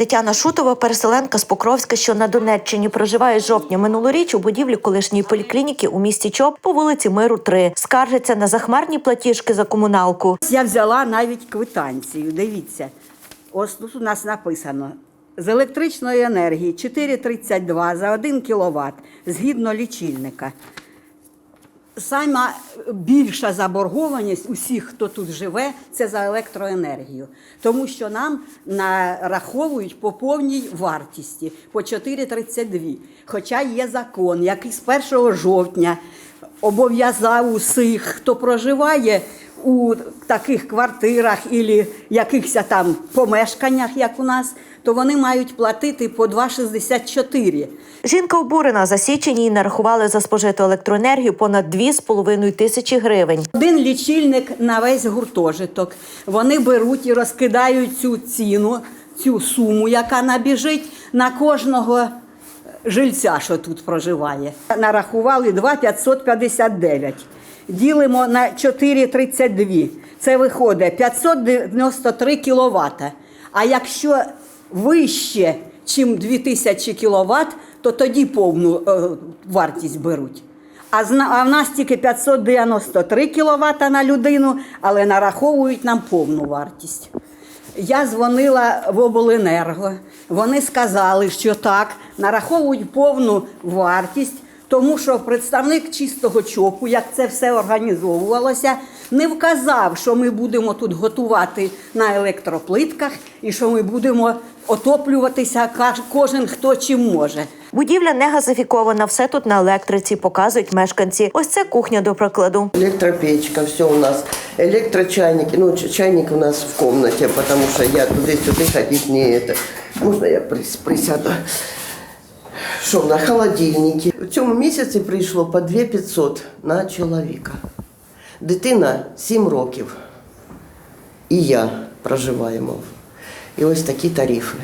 Тетяна Шутова, переселенка з Покровська, що на Донеччині проживає з жовтня минулоріч у будівлі колишньої поліклініки у місті Чоп по вулиці Миру 3. Скаржиться на захмарні платіжки за комуналку. Я взяла навіть квитанцію. Дивіться, ось тут у нас написано. З електричної енергії 4,32 за 1 кВт згідно лічильника. Сама більша заборгованість усіх, хто тут живе, це за електроенергію. Тому що нам нараховують по повній вартісті по 4,32. Хоча є закон, який з 1 жовтня обов'язав усіх, хто проживає у таких квартирах і якихось там помешканнях, як у нас, то вони мають платити по 2,64. Жінка обурена. За січень їй нарахували за спожиту електроенергію понад 2,5 тисячі гривень. Один лічильник на весь гуртожиток. Вони беруть і розкидають цю ціну, цю суму, яка набіжить на кожного жильця, що тут проживає. Нарахували 2,559. Ділимо на 4,32. Це виходить 593 кВт. А якщо вище, ніж 2000 кВт, то тоді повну е, вартість беруть. А, в нас тільки 593 кВт на людину, але нараховують нам повну вартість. Я дзвонила в обленерго. Вони сказали, що так, нараховують повну вартість, тому що представник чистого чопу, як це все організовувалося, не вказав, що ми будемо тут готувати на електроплитках і що ми будемо отоплюватися каж- кожен хто чим може. Будівля не газифікована, все тут на електриці, показують мешканці. Ось це кухня, до прикладу. Электропечка, все у нас. Электрочайники, ну, ч- чайник у нас в комнате, потому что я туда-сюда ходить не это. Можно я прис- присяду? Що на холодильники. В цьому місяці прийшло по 2500 на чоловіка. Дитина 7 років. І я проживаємо. І ось такі тарифи.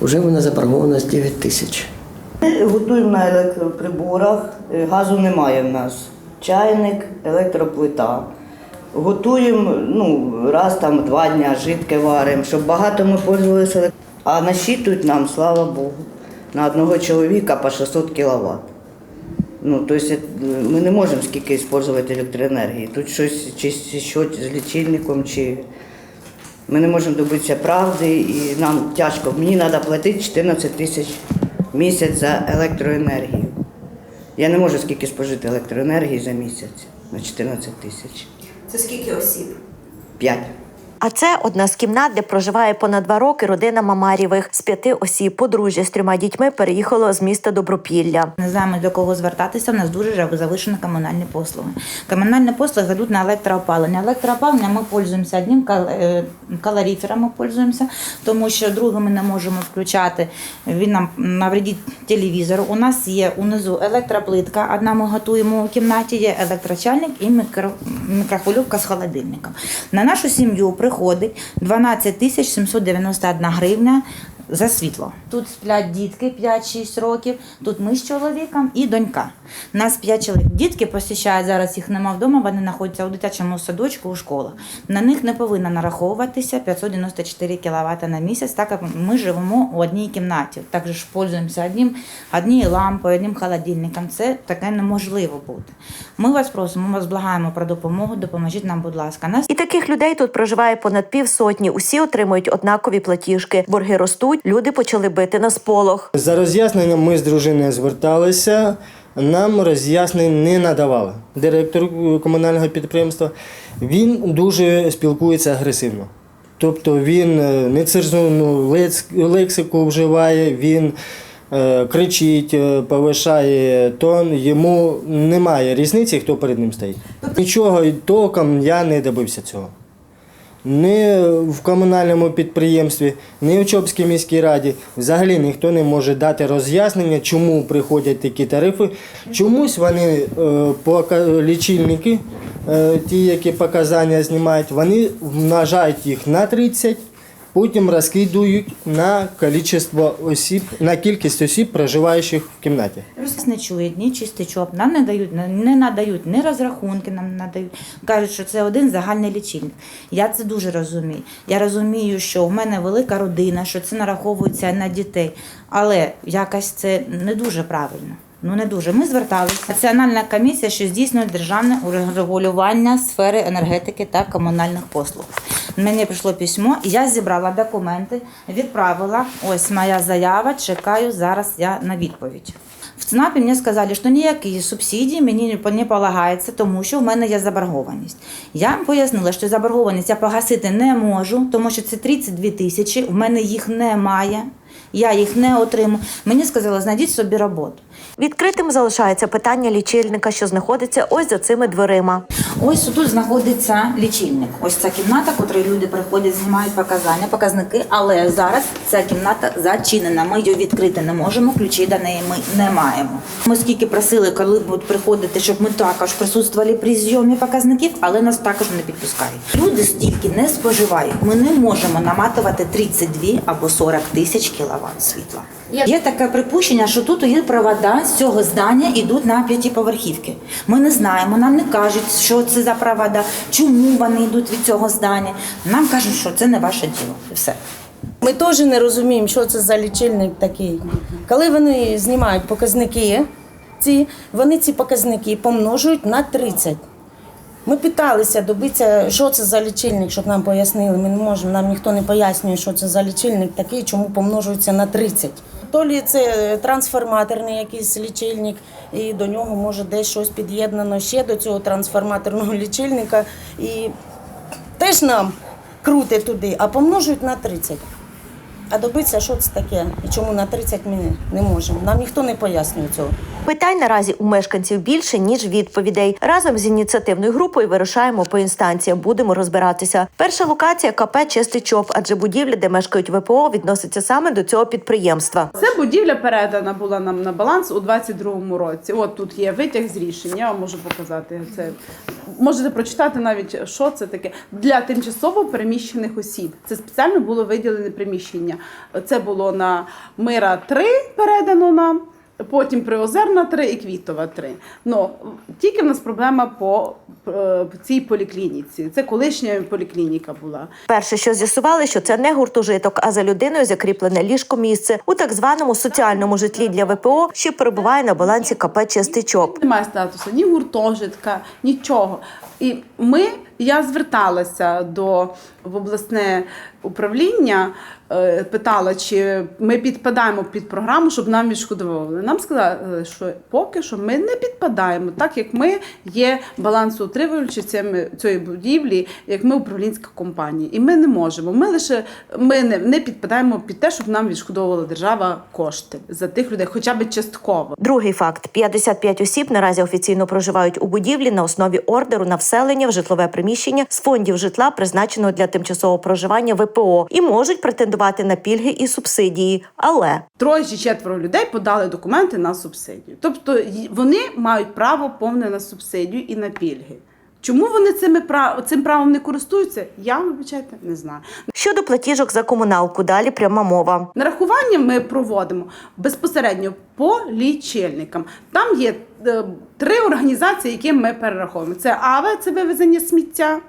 Уже вона заборгованість 9 тисяч. Ми Готуємо на електроприборах, е, газу немає в нас. Чайник, електроплита. Готуємо ну, раз там два дня, жидке варимо, щоб багато ми пользувалися. А насчитують нам, слава Богу, на одного чоловіка по 600 кВт. Ну, тобто ми не можемо скільки використовувати електроенергії. Тут щось чи що з лічильником, чи ми не можемо добитися правди, і нам тяжко. Мені треба платити 14 тисяч в місяць за електроенергію. Я не можу скільки спожити електроенергії за місяць на 14 тисяч. Це скільки осіб? П'ять. А це одна з кімнат, де проживає понад два роки родина Мамарєвих з п'яти осіб. Подружжя з трьома дітьми переїхало з міста Добропілля. Не знаємо до кого звертатися. У нас дуже завишені комунальні послуги. Комунальні послуги йдуть на електроопалення. Електроопалення ми пользуємося одним е, ми пользуємося, тому що другий ми не можемо включати. Він нам навредить телевізору. У нас є унизу електроплитка. Одна ми готуємо у кімнаті, є електрочальник і мікро, мікрохвильовка з холодильником. На нашу сім'ю приходить 12 тисяч 791 гривня за світло. Тут сплять дітки 5-6 років, тут ми з чоловіком і донька. Нас 5 чоловік. Дітки посіщають зараз, їх нема вдома, вони знаходяться у дитячому садочку у школах. На них не повинно нараховуватися 594 кВт на місяць, так як ми живемо у одній кімнаті. Також ж пользуємося одним, однією лампою, одним холодильником. Це таке неможливо бути. Ми вас просимо, ми вас благаємо про допомогу, допоможіть нам, будь ласка. Нас І таких людей тут проживає понад півсотні. Усі отримують однакові платіжки. Борги ростуть, люди почали бити на сполох. За роз'ясненням ми з дружиною зверталися, нам роз'яснень не надавали. Директор комунального підприємства він дуже спілкується агресивно. Тобто він е, нецензурну лексику вживає, він е, кричить, е, повишає тон. Йому немає різниці, хто перед ним стоїть. Нічого і толком я не добився цього. Ні в комунальному підприємстві, ні в Чопській міській раді взагалі ніхто не може дати роз'яснення, чому приходять такі тарифи. Чомусь вони е, лічильники, е, ті, які показання знімають, вони множають їх на 30 потім розкидують на кількість осіб, на кількість осіб, проживаючих в кімнаті. Не чують ні чистячок, нам не дають, не- надають ні розрахунки, нам надають. Кажуть, що це один загальний лічильник. Я це дуже розумію. Я розумію, що в мене велика родина, що це нараховується на дітей, але якось це не дуже правильно. Ну не дуже. Ми зверталися. Національна комісія, що здійснює державне регулювання сфери енергетики та комунальних послуг. Мені прийшло письмо, я зібрала документи, відправила. Ось моя заява. Чекаю зараз я на відповідь. В ЦНАПі мені сказали, що ніякі субсидії мені не- полагаються, тому що в мене є заборгованість. Я пояснила, що заборгованість я погасити не можу, тому що це 32 тисячі, в мене їх немає, я їх не отримую. Мені сказали, знайдіть собі роботу. Відкритим залишається питання лічильника, що знаходиться ось за цими дверима. Ось тут знаходиться лічильник. Ось ця кімната, куди люди приходять, знімають показання, показники. Але зараз ця кімната зачинена. Ми її відкрити не можемо. Ключі до неї ми не маємо. Ми скільки просили, коли будуть приходити, щоб ми також присутствували при зйомі показників, але нас також не підпускають. Люди стільки не споживають. Ми не можемо наматувати 32 або 40 тисяч кіловат світла. Є таке припущення, що тут є провода з цього здання йдуть на п'ятиповерхівки. Ми не знаємо, нам не кажуть, що це за провода, чому вони йдуть від цього здання. Нам кажуть, що це не ваше діло. І все. Ми теж не розуміємо, що це за лічильник такий. Коли вони знімають показники, ці, вони ці показники помножують на 30. Ми питалися добитися, що це за лічильник, щоб нам пояснили. Ми не можемо, нам ніхто не пояснює, що це за лічильник такий, чому помножується на 30. То лі це трансформаторний якийсь лічильник, і до нього може десь щось під'єднано ще до цього трансформаторного лічильника. І теж нам крути туди, а помножують на 30. А добитися, що це таке і чому на 30 ми не можемо. Нам ніхто не пояснює цього. Питань наразі у мешканців більше ніж відповідей. Разом з ініціативною групою вирушаємо по інстанціям. Будемо розбиратися. Перша локація КП Чистий ЧОП, адже будівля, де мешкають ВПО, відноситься саме до цього підприємства. Це будівля передана була нам на баланс у 22-му році. От тут є витяг з рішення, я вам можу показати це. Можете прочитати навіть, що це таке для тимчасово переміщених осіб. Це спеціально було виділене приміщення. Це було на Мира 3 передано нам. Потім Приозерна 3 і Квітова 3. Ну, тільки в нас проблема по е, цій поліклініці. Це колишня поліклініка була. Перше, що з'ясували, що це не гуртожиток, а за людиною закріплене ліжко місце у так званому соціальному житлі для ВПО, що перебуває на балансі КП Чистий ЧОП. Немає статусу ні гуртожитка, нічого. І ми, я зверталася до в обласне управління, е, питала, чи ми підпадаємо під програму, щоб нам відшкодовували. Нам сказали, що поки що ми не підпадаємо, так як ми є балансоутримувачем цієї будівлі, як ми управлінська компанія. І ми не можемо. Ми лише ми не, не підпадаємо під те, щоб нам відшкодовувала держава кошти за тих людей, хоча б частково. Другий факт: 55 осіб наразі офіційно проживають у будівлі на основі ордеру на вселення в житлове приміщення з фондів житла, призначеного для тимчасового проживання ВПО, і можуть претендувати на пільги і субсидії. Але Троє чи четверо людей подали документи на субсидію. Тобто вони мають право повне на субсидію і на пільги. Чому вони цими цим правом не користуються? Я вибачайте, не знаю. щодо платіжок за комуналку, далі пряма мова. Нарахування ми проводимо безпосередньо по лічильникам. Там є е, три організації, які ми перераховуємо. Це АВЕ, це вивезення сміття.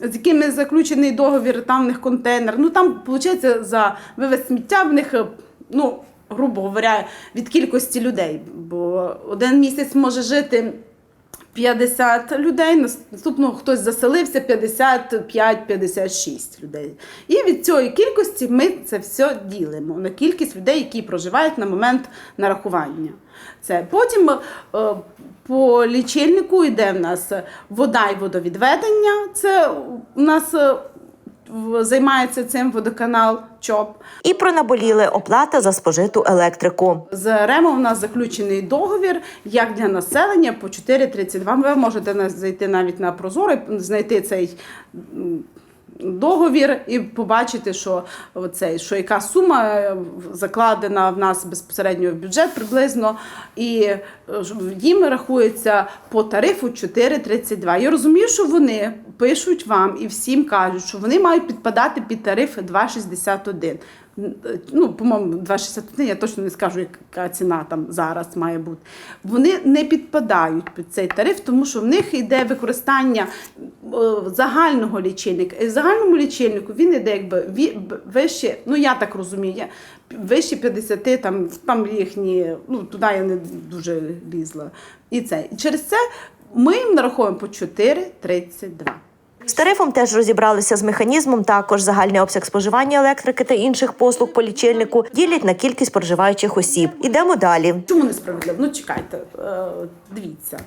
З якими заключений договір, там в них контейнер. Ну там виходить за вивез сміття в них, е, ну грубо говоря, від кількості людей. Бо один місяць може жити 50 людей, наступного хтось заселився 55-56 людей. І від цієї кількості ми це все ділимо на кількість людей, які проживають на момент нарахування. Це потім е, по лічильнику йде в нас вода і водовідведення. Це у нас е, займається цим водоканал ЧОП. І про наболіли оплата за спожиту електрику. З РЕМО у нас заключений договір як для населення по 4,32. Ви можете зайти навіть на Прозоро і знайти цей договір і побачити, що, оцей, що яка сума е, закладена в нас безпосередньо в бюджет приблизно, і е, їм рахується по тарифу 4,32. Я розумію, що вони пишуть вам і всім кажуть, що вони мають підпадати під тариф 2,61. Ну, по-моєму, 2,61, я точно не скажу, яка ціна там зараз має бути. Вони не підпадають під цей тариф, тому що в них йде використання е, загального лічильника. І в загальному лічильнику він йде якби вище, ну я так розумію, вище 50, там, там їхні, ну туди я не дуже лізла. І це. І через це ми їм нараховуємо по 4,32. З тарифом теж розібралися з механізмом. Також загальний обсяг споживання електрики та інших послуг по лічильнику ділять на кількість проживаючих осіб. Ідемо далі. Чому несправедливо? Ну чекайте, е, дивіться.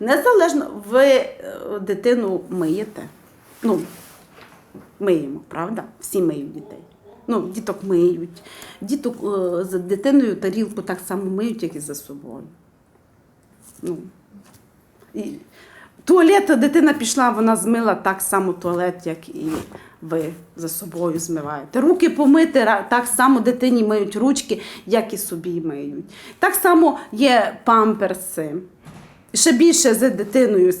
Незалежно, ви е, дитину миєте. Ну, миємо, правда? Всі миють дітей. Ну, діток миють. Діток е, за дитиною тарілку так само миють, як і за собою. Ну, і туалет дитина пішла, вона змила так само туалет, як і ви за собою змиваєте. Руки помити так само дитині миють ручки, як і собі миють. Так само є памперси. Ще більше за дитиною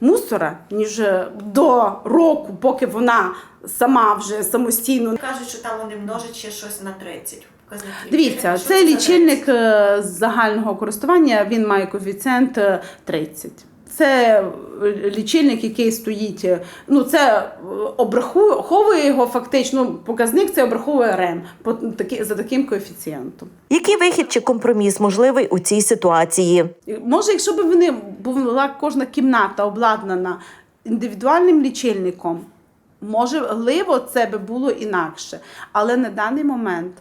мусора, ніж е, до року, поки вона сама вже самостійно Кажуть, що там вони множать ще щось на 30 показників. Дивіться, цей лічильник е, загального користування він має коефіцієнт е, 30. Це е, лічильник, який стоїть. е, Ну, це е, обраховує його фактично. Показник це обраховує РЕМ по такі, за таким коефіцієнтом. Який вихід чи компроміс можливий у цій ситуації? Може, якщо б вони була кожна кімната обладнана індивідуальним лічильником, можливо, це би було інакше. Але на даний момент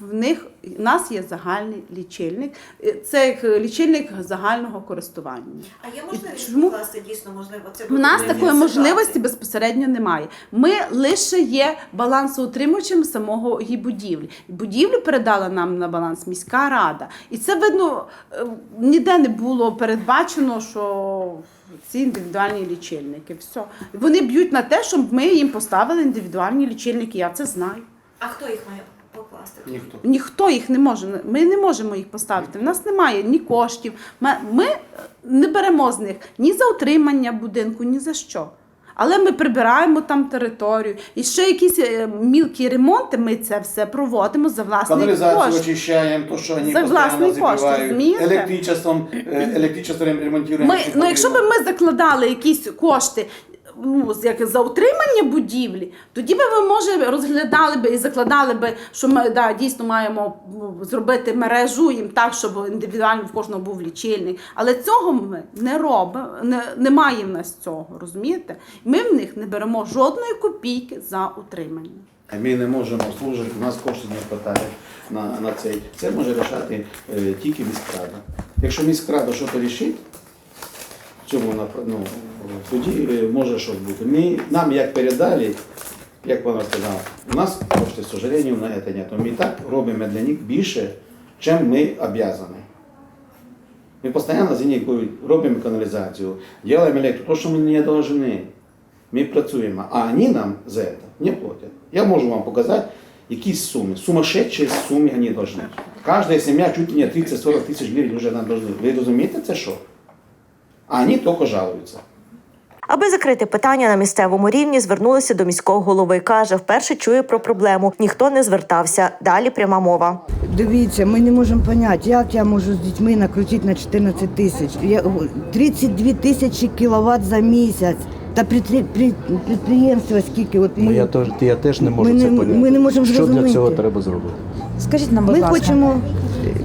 в них у нас є загальний лічильник. Е, Це як лічильник загального користування. А є можливість покласти дійсно можливо це У нас такої можливості безпосередньо немає. Ми лише є балансоутримувачем самого її будівлі. Будівлю передала нам на баланс міська рада. І це видно е, ніде не було передбачено, що ці індивідуальні лічильники. Все. Вони б'ють на те, щоб ми їм поставили індивідуальні лічильники. Я це знаю. А хто їх має покласти? Ніхто. Ніхто їх не може. Ми не можемо їх поставити. В нас немає ні коштів. Ми, ми не беремо з них ні за утримання будинку, ні за що. Але ми прибираємо там територію. І ще якісь е, мілкі ремонти, ми це все проводимо за власний Канализацию кошт. очищаем, то, что они За власний постоянно кошт, забивают. розумієте? Электричеством, э, электричеством ремонтируем. Ми, всю ну, якщо б потребу. ми закладали якісь кошти ну, як за утримання будівлі, тоді би ми, може, розглядали би і закладали би, що ми да, дійсно маємо ну, зробити мережу їм так, щоб індивідуально в кожного був лічильник. Але цього ми не робимо, не, немає в нас цього, розумієте? Ми в них не беремо жодної копійки за утримання. Ми не можемо служити, у нас коштів не вистачає на, на цей. Це може рішати е, тільки міськрада. Якщо міськрада щось рішить, в цьому нап- ну, тоді е, може щось бути. Ми, нам як передали, як вона сказала, у нас коштів, к сожалению, на це нет. Ми і так робимо для них більше, чим ми обязаны. Мы постоянно за них робимо каналізацію, делаем електро, то, що ми не должны. Ми працюємо, а вони нам за це не платять. Я можу вам показати якісь суми. Сумасшедші суми вони должны. Кожна сім'я чуть не 30-40 тисяч гривень вже нам должны. Ви розумієте це що? А вони тільки жалуються. Аби закрити питання на місцевому рівні, звернулися до міського голови. Каже, вперше чує про проблему. Ніхто не звертався. Далі пряма мова. Дивіться, ми не можемо зрозуміти, як я можу з дітьми накрутити на 14 тисяч. Я- 32 тисячі кіловат за місяць. Та підпри- при- підприємства скільки? От ми, Ну, я, теж, я теж не можу Ми це не- поняти. ми не можемо Що для зрозуміти. цього треба зробити? Скажіть нам, будь ми ласка, хочемо.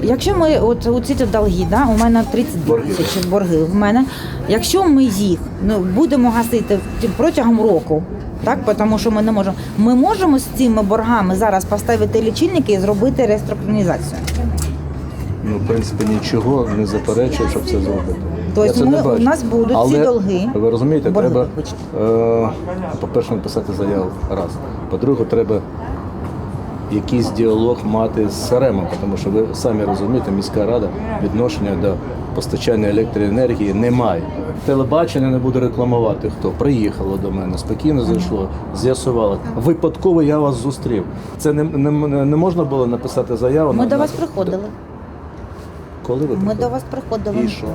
Якщо ми от у ці долги, да, у мене 32 тисячі борги в мене. Якщо ми їх ну, будемо гасити протягом року, так, тому що ми не можемо. Ми можемо з цими боргами зараз поставити лічильники і зробити реструктуризацію. Ну, в принципі, нічого не заперечує, щоб це зробити. Тобто ми- у нас будуть Але, ці долги. Ви розумієте, Борги, треба, е, по-перше, написати заяву раз. По-друге, треба якийсь діалог мати з СРЕМом, тому що ви самі розумієте, міська рада відношення до постачання електроенергії не має. Телебачення не буде рекламувати хто. Приїхало до мене, спокійно зайшло, з'ясувало. Випадково я вас зустрів. Це не, не, не можна було написати заяву. Ми на- до вас приходили. Коли ви Ми приходили? до вас приходили І що?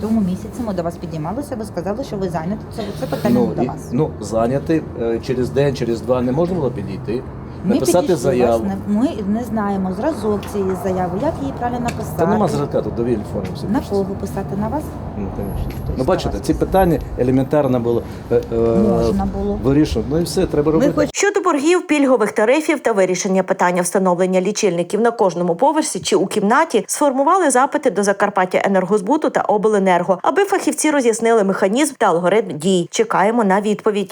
тому місяці. Ми до вас підіймалися. Ви сказали, що ви зайняті. Це, це питання Ну, до і, вас. ну, зайняти е, через день, через два не можна було підійти, Ми написати підійшли заяву. вас, не- Ми не знаємо зразок цієї заяви, як її правильно написати. Та нема зразка, тут довільні форми все На пишеться. кого писати? На вас? Ну, конечно. Тобто Ну, бачите, ці питання елементарно було е, е, Можна було. вирішувати. Ну і все, треба робити. хоч- Щодо боргів, пільгових тарифів та вирішення питання встановлення лічильників на кожному поверсі чи у кімнаті сформували запити до Закарпаття енергозбуту та обленерго, аби фахівці роз'яснили механізм та алгоритм дій. Чекаємо на відповідь.